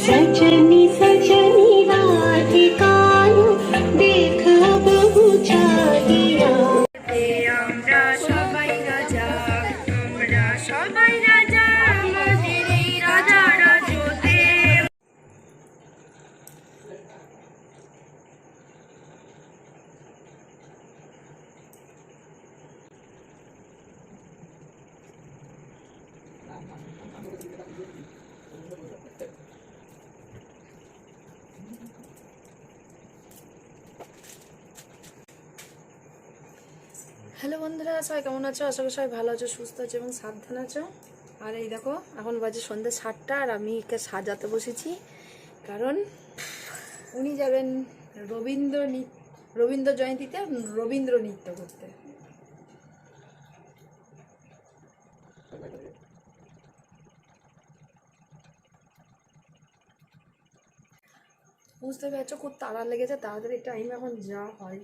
सजनी सजनी राधिकानु देख बहु चाहिया আমরা সবাই রাজা আমরা সবাই রাজা আমাদের এই রাজা রাজতে হ্যালো বন্ধুরা, সবাই কেমন আছো? আশা করি সবাই ভালো আছো, সুস্থ আছো এবং সাবধান আছো। আর এই দেখো, এখন বাজে সন্ধ্যে সাতটা আর আমি একে সাজাতে বসেছি। কারণ উনি যাবেন রবীন্দ্র রবীন্দ্র জয়ন্তীতে রবীন্দ্র নৃত্য করতে। বুঝতে পারছ খুব তাড়া লেগেছে, তাড়াতাড়ি টাইম এখন যা হয়।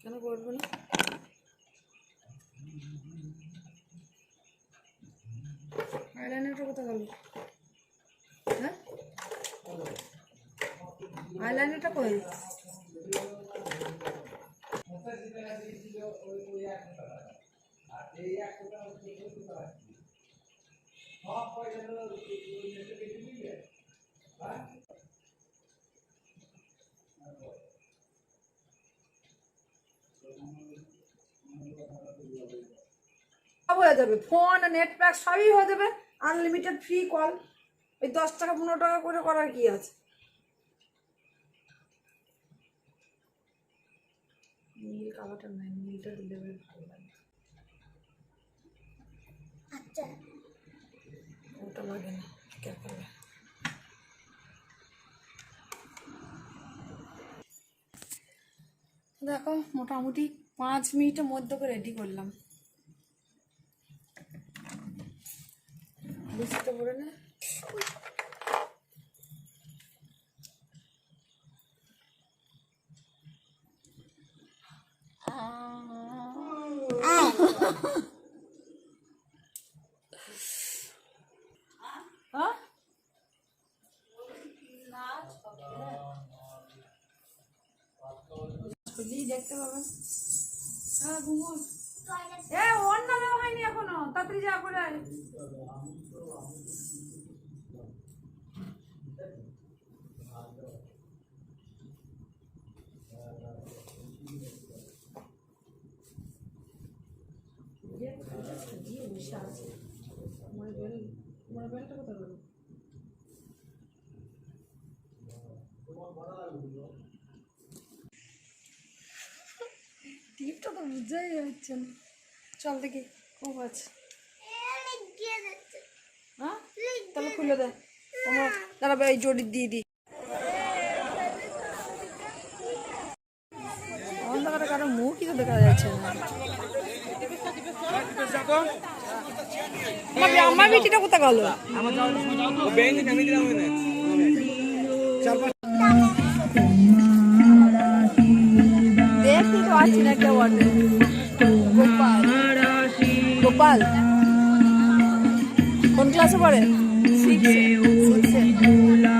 কেন করব না? আইলাইনারটা কোথায় গেল? হ্যাঁ? আইলাইনারটা কই? সব হয়ে? যাবে ফোন নেট প্যাক সবই হয়ে যাবে। আনলিমিটেড ফ্রি কল ওই দশ টাকা, পনেরো টাকা করে করার কি আছে? আচ্ছা। লাগে না কেয়ার দেখো মোটামুটি পাঁচ মিনিটের মধ্যে করে রেডি করলাম। বুঝতে পারে না হ্যাঁ খুললেই দেখতে পাবেন হ্যাঁ ঘুমুন এ অন্য দেওয়া হয়নি এখনও। তাড়াতাড়ি যা করে আমার বেল আমার বেলটা কোথায় বুঝাই যাচ্ছে না। চল দেখি, খুব আছে। হ্যাঁ? তাহলে খুলে দে। দাঁড়াবে এই জড়ি দিয়ে দিই। অন্ধকারে কারও মুখই তো দেখা যাচ্ছে না। আমার- বিটিটা কোথায় গেল? তো না কেউ আর গোপাল। গোপাল। কোন ক্লাসে পড়ে? সিক্সে ও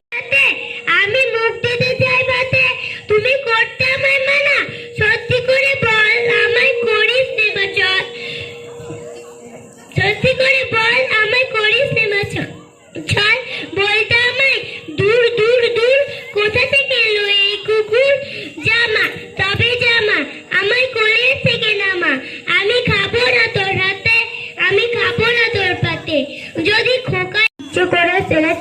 再来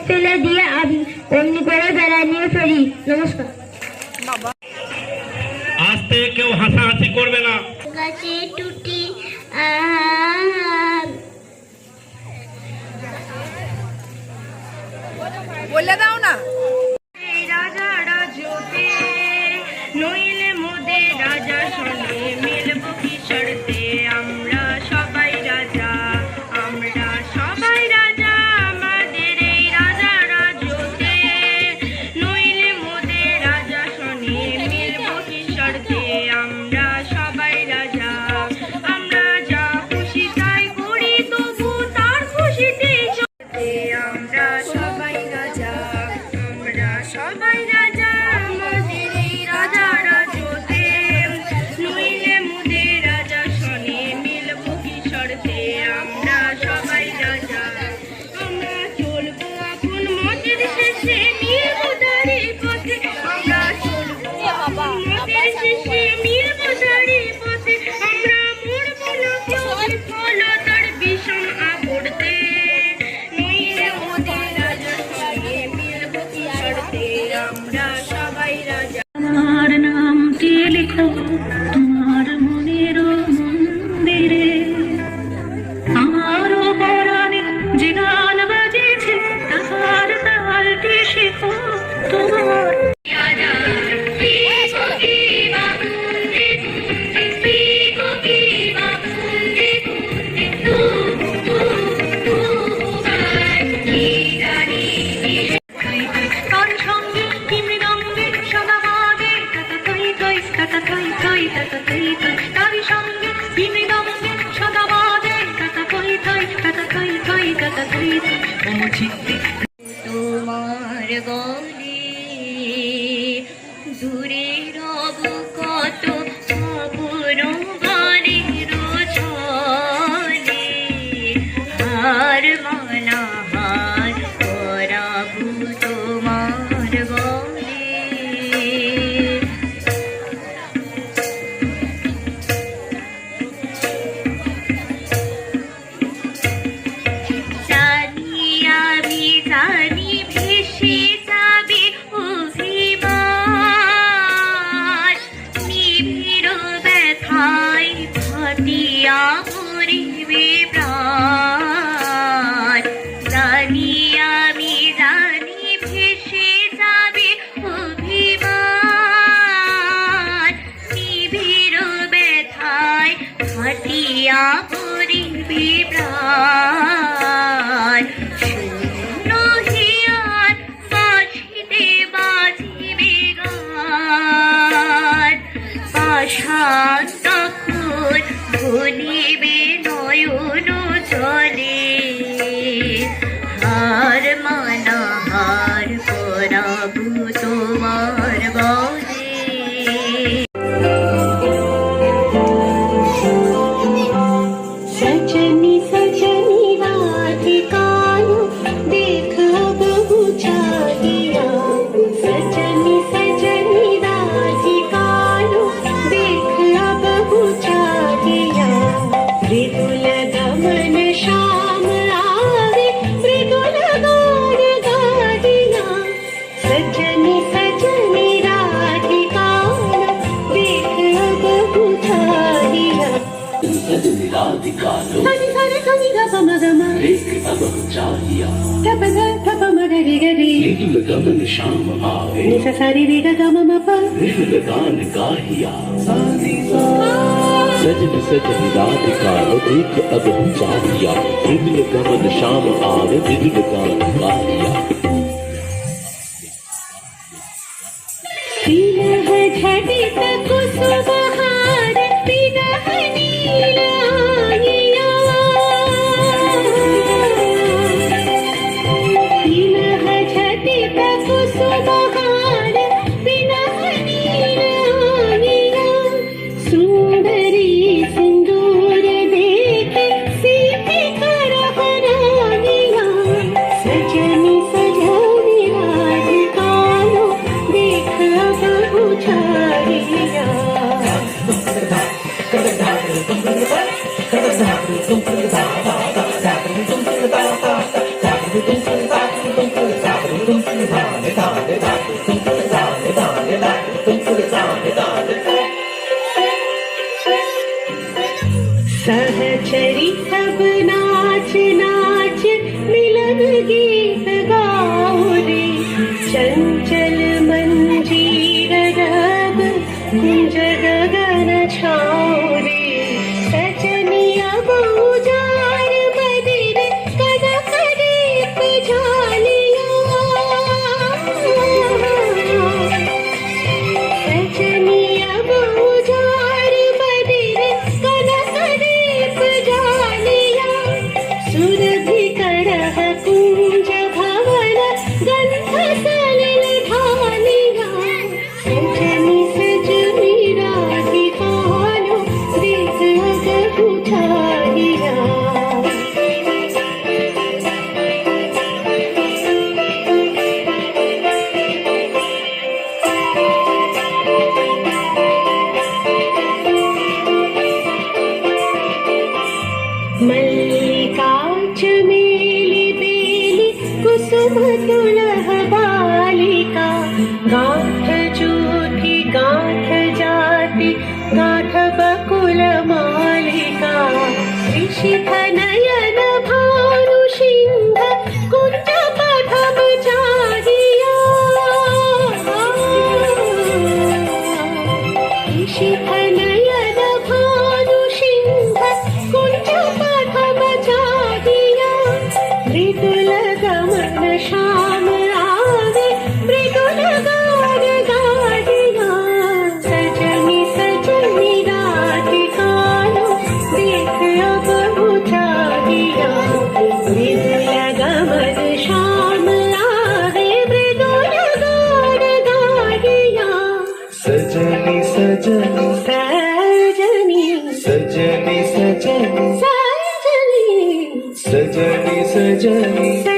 dedos Obrigada. शाम आवे। सारी रेगा गा मा पा रिल गान गाहिया सानी सा। सजन सजन रात का देख अब हम जाहिया रिल गमन शाम आवे रिल गान गाहिया पीला है झड़ी तक। ജപകുലമാലിക ഋഷിധ victory.